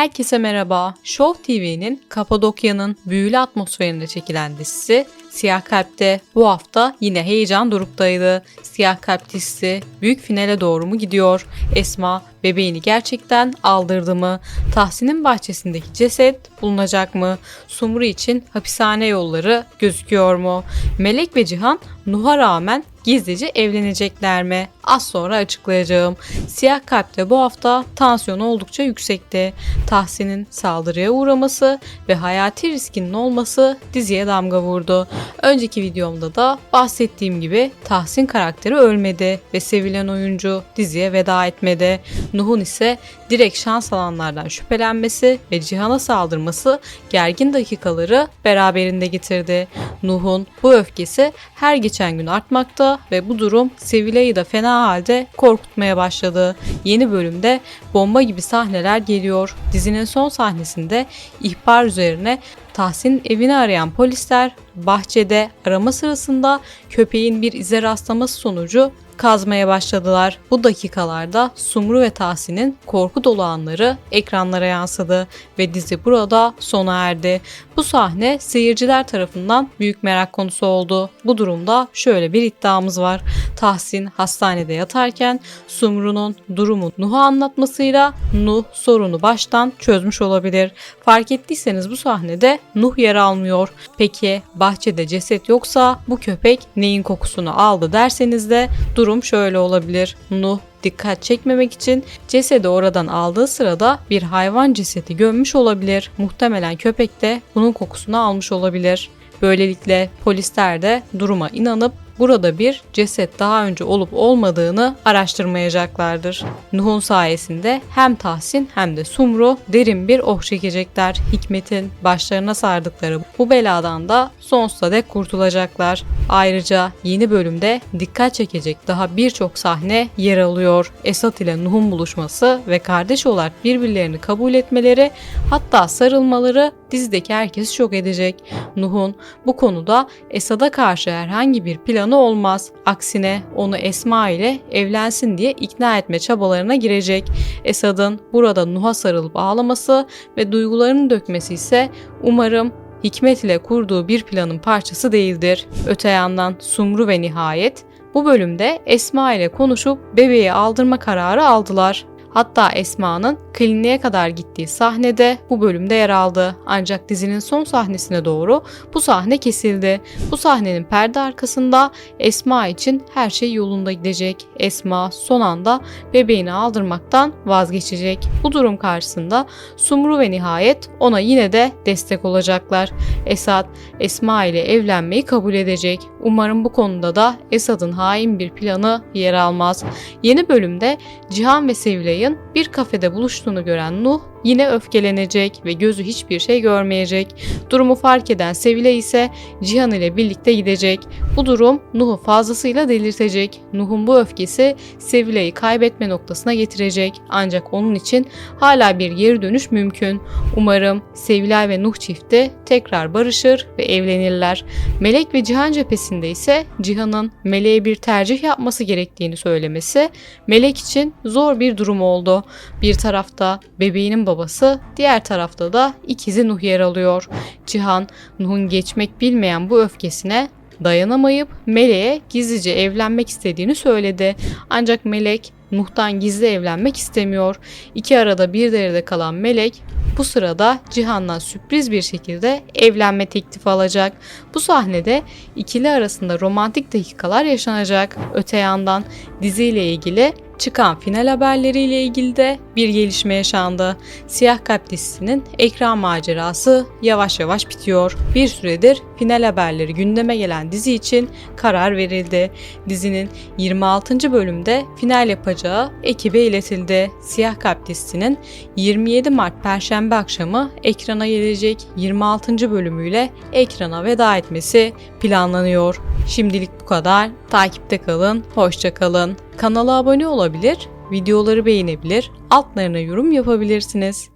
Herkese merhaba. Show TV'nin Kapadokya'nın büyülü atmosferinde çekilen dizisi Siyah Kalp'te bu hafta yine heyecan duruktaydı. Siyah Kalp dizisi büyük finale doğru mu gidiyor? Esma bebeğini gerçekten aldırdı mı? Tahsin'in bahçesindeki ceset bulunacak mı? Sumru için hapishane yolları gözüküyor mu? Melek ve Cihan Nuh'a rağmen gizlice evlenecekler mi? Az sonra açıklayacağım. Siyah Kalp'te bu hafta tansiyon oldukça yüksekti. Tahsin'in saldırıya uğraması ve hayati riskinin olması diziye damga vurdu. Önceki videomda da bahsettiğim gibi Tahsin karakteri ölmedi ve sevilen oyuncu diziye veda etmedi. Nuh'un ise direkt şans alanlardan şüphelenmesi ve Cihan'a saldırması gergin dakikaları beraberinde getirdi. Nuh'un bu öfkesi her geçen gün artmakta ve bu durum Sevilay'ı da fena halde korkutmaya başladı. Yeni bölümde bomba gibi sahneler geliyor. Dizinin son sahnesinde ihbar üzerine Tahsin evini arayan polisler bahçede arama sırasında köpeğin bir ize rastlaması sonucu kazmaya başladılar. Bu dakikalarda Sumru ve Tahsin'in korku dolu anları ekranlara yansıdı ve dizi burada sona erdi. Bu sahne seyirciler tarafından büyük merak konusu oldu. Bu durumda şöyle bir iddiamız var. Tahsin hastanede yatarken Sumru'nun durumu Nuh'a anlatmasıyla Nuh sorunu baştan çözmüş olabilir. Fark ettiyseniz bu sahnede Nuh yer almıyor. Peki bahçede ceset yoksa bu köpek neyin kokusunu aldı derseniz de durum şöyle olabilir. Nuh dikkat çekmemek için cesedi oradan aldığı sırada bir hayvan cesedi gömmüş olabilir. Muhtemelen köpek de bunun kokusunu almış olabilir. Böylelikle polisler de duruma inanıp burada bir ceset daha önce olup olmadığını araştırmayacaklardır. Nuh'un sayesinde hem Tahsin hem de Sumru derin bir oh çekecekler. Hikmet'in başlarına sardıkları bu beladan da sonsuza dek kurtulacaklar. Ayrıca yeni bölümde dikkat çekecek daha birçok sahne yer alıyor. Esat ile Nuh'un buluşması ve kardeş olarak birbirlerini kabul etmeleri hatta sarılmaları dizideki herkesi şok edecek. Nuh'un bu konuda Esad'a karşı herhangi bir planı olmaz. Aksine onu Esma ile evlensin diye ikna etme çabalarına girecek. Esad'ın burada Nuh'a sarılıp ağlaması ve duygularını dökmesi ise umarım Hikmet ile kurduğu bir planın parçası değildir. Öte yandan Sumru ve Nihayet bu bölümde Esma ile konuşup bebeği aldırma kararı aldılar. Hatta Esma'nın kliniğe kadar gittiği sahnede bu bölümde yer aldı. Ancak dizinin son sahnesine doğru bu sahne kesildi. Bu sahnenin perde arkasında Esma için her şey yolunda gidecek. Esma son anda bebeğini aldırmaktan vazgeçecek. Bu durum karşısında Sumru ve Nihayet ona yine de destek olacaklar. Esad Esma ile evlenmeyi kabul edecek. Umarım bu konuda da Esad'ın hain bir planı yer almaz. Yeni bölümde Cihan ve Sevilay'ın bir kafede buluştuğunu gören Nuh yine öfkelenecek ve gözü hiçbir şey görmeyecek. Durumu fark eden Sevilay ise Cihan ile birlikte gidecek. Bu durum Nuh'u fazlasıyla delirtecek. Nuh'un bu öfkesi Sevilay'ı kaybetme noktasına getirecek. Ancak onun için hala bir geri dönüş mümkün. Umarım Sevilay ve Nuh çifti tekrar barışır ve evlenirler. Melek ve Cihan cephesinde ise Cihan'ın Melek'e bir tercih yapması gerektiğini söylemesi Melek için zor bir durum oldu. Bir tarafta bebeğinin babası, diğer tarafta da ikizi Nuh yer alıyor. Cihan, Nuh'un geçmek bilmeyen bu öfkesine dayanamayıp Melek'e gizlice evlenmek istediğini söyledi. Ancak Melek Nuh'tan gizli evlenmek istemiyor. İki arada bir derede kalan Melek bu sırada Cihan'dan sürpriz bir şekilde evlenme teklifi alacak. Bu sahnede ikili arasında romantik dakikalar yaşanacak. Öte yandan diziyle ilgili çıkan final haberleriyle ilgili de bir gelişme yaşandı. Siyah Kalp dizisinin ekran macerası yavaş yavaş bitiyor. Bir süredir final haberleri gündeme gelen dizi için karar verildi. Dizinin 26. bölümde final yapacağı ekibe iletildi. Siyah Kalp dizisinin 27 Mart Perşembe akşamı ekrana gelecek 26. bölümüyle ekrana veda etmesi planlanıyor. Şimdilik bu kadar. Takipte kalın, hoşça kalın. Kanala abone olabilir, videoları beğenebilir, altlarına yorum yapabilirsiniz.